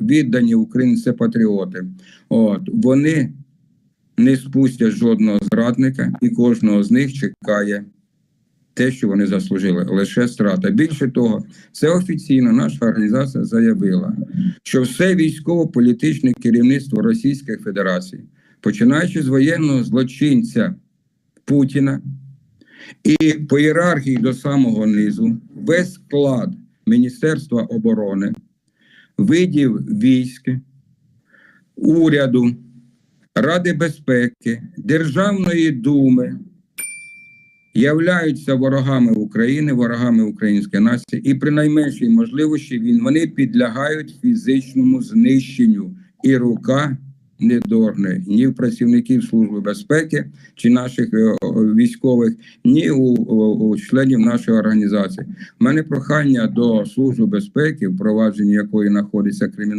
віддані українці патріоти. От вони не спустять жодного зрадника, і кожного з них чекає те, що вони заслужили, лише страта. Більше того, це офіційно наша організація заявила, що все військово-політичне керівництво Російської Федерації, починаючи з воєнного злочинця Путіна і по ієрархії до самого низу, весь склад Міністерства оборони, видів військ, уряду, Ради безпеки, Державної думи являються ворогами України, ворогами української нації, і при найменшій можливості він вони підлягають фізичному знищенню, і рука не дорне ні в працівників Служби безпеки чи наших е, військових, ні у, у, членів нашої організації. У мене прохання до Служби безпеки, впровадження якої знаходиться кримінальна.